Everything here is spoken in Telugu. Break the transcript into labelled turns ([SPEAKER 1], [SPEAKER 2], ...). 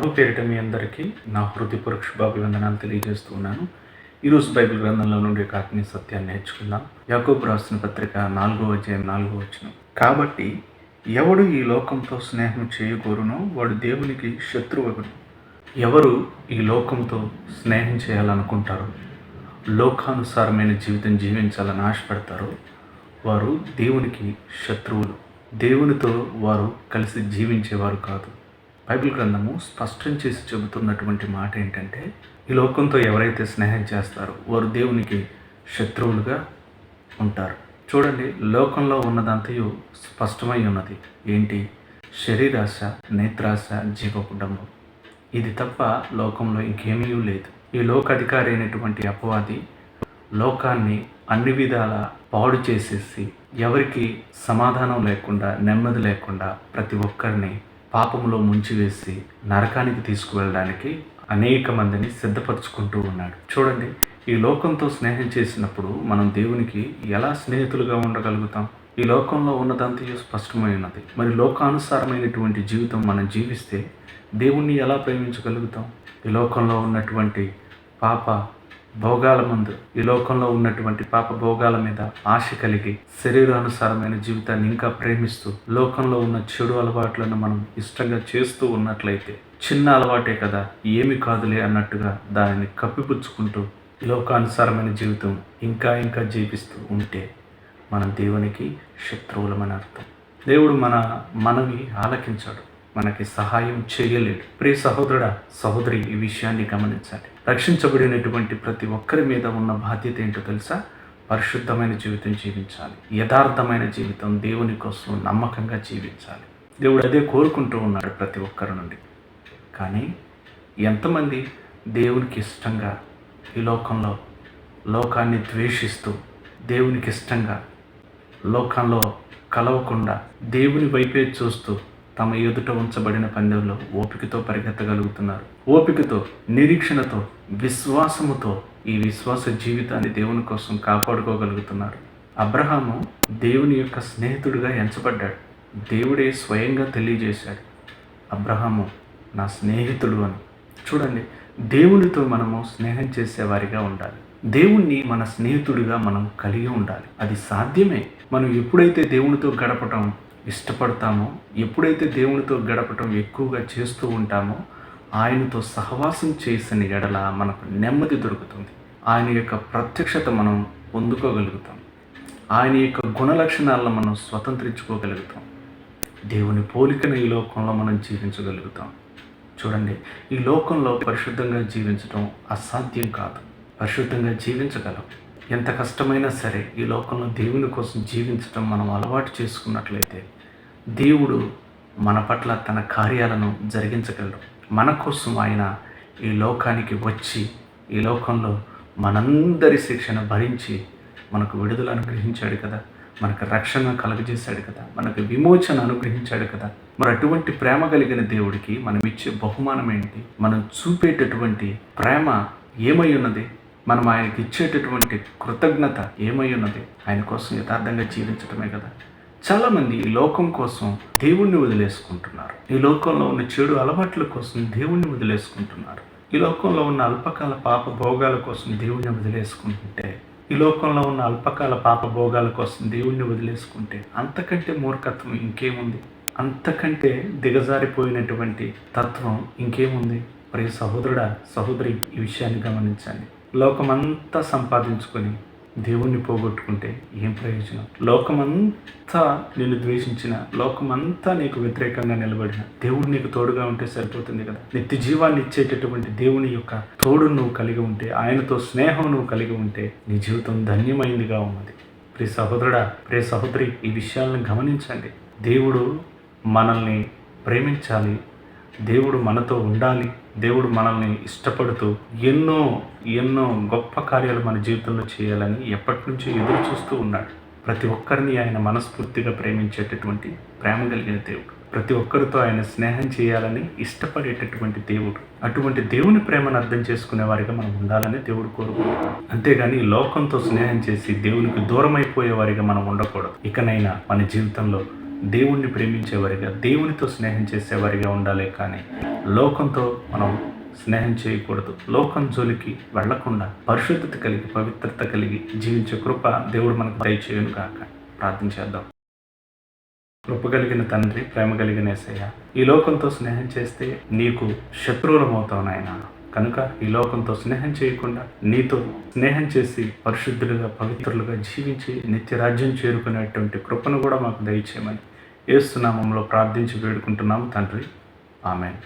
[SPEAKER 1] ప్రభు పేరిట మీ అందరికీ నా హృదయపూర్వక శుభాభివందనాలు తెలియజేస్తూ ఉన్నాను. ఈరోజు బైబిల్ గ్రంథంలో నుండి ఒక ఆత్మీయ సత్యాన్ని నేర్చుకుందాం. యాకోబు రాసిన పత్రిక నాలుగో అధ్యాయం నాలుగో వచ్చిన కాబట్టి ఎవడు ఈ లోకంతో స్నేహం చేయకూరునో వాడు దేవునికి శత్రువగును. ఎవరు ఈ లోకంతో స్నేహం చేయాలనుకుంటారో లోకానుసారమైన జీవితం జీవించాలని ఆశపడతారో వారు దేవునికి శత్రువులు. దేవునితో వారు కలిసి జీవించేవారు కాదు. బైబిల్ గ్రంథము స్పష్టం చేసి చెబుతున్నటువంటి మాట ఏంటంటే ఈ లోకంతో ఎవరైతే స్నేహం చేస్తారో వారు దేవునికి శత్రువులుగా ఉంటారు. చూడండి లోకంలో ఉన్నదంతయు స్పష్టమై ఉన్నది. ఏంటి? శరీరాశ నేత్రాశ జీవకుడము ఇది తప్ప లోకంలో ఇంకేమీ లేదు. ఈ లోకాధికారి అయినటువంటి అపవాది లోకాన్ని అన్ని విధాల పాడు చేసేసి ఎవరికి సమాధానం లేకుండా నెమ్మది లేకుండా ప్రతి ఒక్కరిని పాపంలో ముంచివేసి నరకానికి తీసుకువెళ్ళడానికి అనేక మందిని సిద్ధపరచుకుంటూ ఉన్నాడు. చూడండి ఈ లోకంతో స్నేహం చేసినప్పుడు మనం దేవునికి ఎలా స్నేహితులుగా ఉండగలుగుతాం? ఈ లోకంలో ఉన్నదంతయు స్పష్టమైనది మరి లోకానుసారమైనటువంటి జీవితం మనం జీవిస్తే దేవుణ్ణి ఎలా ప్రేమించగలుగుతాం? ఈ లోకంలో ఉన్నటువంటి పాప భోగాల ముందు ఈ లోకంలో ఉన్నటువంటి పాప భోగాల మీద ఆశ కలిగి శరీరానుసారమైన జీవితాన్ని ఇంకా ప్రేమిస్తూ లోకంలో ఉన్న చెడు అలవాట్లను మనం ఇష్టంగా చేస్తూ ఉన్నట్లయితే చిన్న అలవాటే కదా ఏమి కాదులే అన్నట్టుగా దానిని కప్పిపుచ్చుకుంటూ లోకానుసారమైన జీవితం ఇంకా ఇంకా జీవిస్తూ ఉంటే మనం దేవునికి శత్రువులమని అర్థం. దేవుడు మన మనవి ఆలకించాడు. మనకి సహాయం చేయలేడు ప్రియ సహోదరుడ సహోదరి ఈ విషయాన్ని గమనించాలి రక్షించబడినటువంటి ప్రతి ఒక్కరి మీద ఉన్న బాధ్యత ఏంటో తెలుసా? పరిశుద్ధమైన జీవితం జీవించాలి. యథార్థమైన జీవితం దేవుని కోసం నమ్మకంగా జీవించాలి. దేవుడు అదే కోరుకుంటూ ఉన్నాడు ప్రతి ఒక్కరి నుండి. కానీ ఎంతమంది దేవునికి ఇష్టంగా ఈ లోకంలో లోకాన్ని ద్వేషిస్తూ దేవునికి ఇష్టంగా లోకంలో కలవకుండా దేవుని వైపే చూస్తూ తమ ఎదుట ఉంచబడిన పందెంలో ఓపికతో పరిగెత్తగలుగుతున్నారు. ఓపికతో నిరీక్షణతో విశ్వాసముతో ఈ విశ్వాస జీవితాన్ని దేవుని కోసం కాపాడుకోగలుగుతున్నారు. అబ్రహాము దేవుని యొక్క స్నేహితుడిగా ఎంచబడ్డాడు. దేవుడే స్వయంగా తెలియజేశాడు. అబ్రహాము నా స్నేహితుడు అని. చూడండి దేవునితో మనము స్నేహం చేసేవారిగా ఉండాలి. దేవుణ్ణి మన స్నేహితుడిగా మనం కలిగి ఉండాలి. అది సాధ్యమే. మనం ఎప్పుడైతే దేవునితో గడపటం ఇష్టపడతామో ఎప్పుడైతే దేవునితో గడపటం ఎక్కువగా చేస్తూ ఉంటామో ఆయనతో సహవాసం చేసిన ఎడల మనకు నెమ్మది దొరుకుతుంది. ఆయన యొక్క ప్రత్యక్షత మనం పొందుకోగలుగుతాం. ఆయన యొక్క గుణ లక్షణాలను మనం స్వతంత్రించుకోగలుగుతాం. దేవుని పోలికను ఈ లోకంలో మనం జీవించగలుగుతాం. చూడండి ఈ లోకంలో పరిశుద్ధంగా జీవించడం అసాధ్యం కాదు. పరిశుద్ధంగా జీవించగలం. ఎంత కష్టమైనా సరే ఈ లోకంలో దేవుని కోసం జీవించడం మనం అలవాటు చేసుకున్నట్లయితే దేవుడు మన పట్ల తన కార్యాలను జరిగించగలడు. మన కోసం ఆయన ఈ లోకానికి వచ్చి ఈ లోకంలో మనందరి శిక్షణ భరించి మనకు విడుదల అనుగ్రహించాడు కదా. మనకు రక్షణ కలుగజేశాడు కదా. మనకు విమోచన అనుగ్రహించాడు కదా. మరి అటువంటి ప్రేమ కలిగిన దేవుడికి మనం ఇచ్చే బహుమానం ఏంటి? మనం చూపేటటువంటి ప్రేమ ఏమై ఉన్నది? మనం ఆయనకి ఇచ్చేటటువంటి కృతజ్ఞత ఏమై ఉన్నది? ఆయన కోసం యథార్థంగా జీవించడమే కదా. చాలామంది ఈ లోకం కోసం దేవుణ్ణి వదిలేసుకుంటున్నారు. ఈ లోకంలో ఉన్న చెడు అలవాట్ల కోసం దేవుణ్ణి వదిలేసుకుంటున్నారు. ఈ లోకంలో ఉన్న అల్పకాల పాప భోగాల కోసం దేవుణ్ణి వదిలేసుకుంటుంటే ఈ లోకంలో ఉన్న అల్పకాల పాప భోగాల కోసం దేవుణ్ణి వదిలేసుకుంటే అంతకంటే మూర్ఖత్వం ఇంకేముంది? అంతకంటే దిగజారిపోయినటువంటి తత్వం ఇంకేముంది? మరి సహోదరుడా సహోదరి ఈ విషయాన్ని గమనించండి. లోకమంతా సంపాదించుకొని దేవుణ్ణి పోగొట్టుకుంటే ఏం ప్రయోజనం? లోకమంతా నిన్ను ద్వేషించిన లోకమంతా నీకు వ్యతిరేకంగా నిలబడిన దేవుడు నీకు తోడుగా ఉంటే సరిపోతుంది కదా? నిత్య జీవాన్ని ఇచ్చేటటువంటి దేవుని యొక్క తోడు నువ్వు కలిగి ఉంటే ఆయనతో స్నేహం నువ్వు కలిగి ఉంటే నీ జీవితం ధన్యమైందిగా ఉన్నది. ప్రియ సహోదరుడా ప్రియ సహోదరి ఈ విషయాలను గమనించండి. దేవుడు మనల్ని ప్రేమించాలి దేవుడు మనతో ఉండాలి. దేవుడు మనల్ని ఇష్టపడుతూ ఎన్నో ఎన్నో గొప్ప కార్యాలు మన జీవితంలో చేయాలని ఎప్పటి నుంచో ఎదురు చూస్తూ ఉన్నాడు. ప్రతి ఒక్కరిని ఆయన మనస్ఫూర్తిగా ప్రేమించేటటువంటి ప్రేమ కలిగిన దేవుడు. ప్రతి ఒక్కరితో ఆయన స్నేహం చేయాలని ఇష్టపడేటటువంటి దేవుడు. అటువంటి దేవుని ప్రేమను అర్థం చేసుకునే వారిగా మనం ఉండాలని దేవుడు కోరుకుంటాం అంతేగాని లోకంతో స్నేహం చేసి దేవునికి దూరం అయిపోయే వారిగా మనం ఉండకూడదు. ఇకనైనా మన జీవితంలో దేవుణ్ణి ప్రేమించేవారిగా దేవునితో స్నేహం చేసేవారిగా ఉండాలి కానీ లోకంతో మనం స్నేహం చేయకూడదు. లోకం జోలికి వెళ్ళకుండా పరిశుద్ధత కలిగి పవిత్రత కలిగి జీవించే కృప దేవుడు మనకు దయచేయను కాక ప్రార్థన చేద్దాం. కృప కలిగిన తండ్రి ప్రేమ కలిగిన ఏసయ్య ఈ లోకంతో స్నేహం చేస్తే నీకు శత్రువులమవుతావు నాయన కనుక ఈ లోకంతో స్నేహం చేయకుండా నీతో స్నేహం చేసి పరిశుద్ధులుగా పవిత్రులుగా జీవించి నిత్య రాజ్యం చేరుకునేటువంటి కృపను కూడా మాకు దయచేయమని ఏస్తున్నామంలో ప్రార్థించి వేడుకుంటున్నాము తండ్రి. ఆమెన్.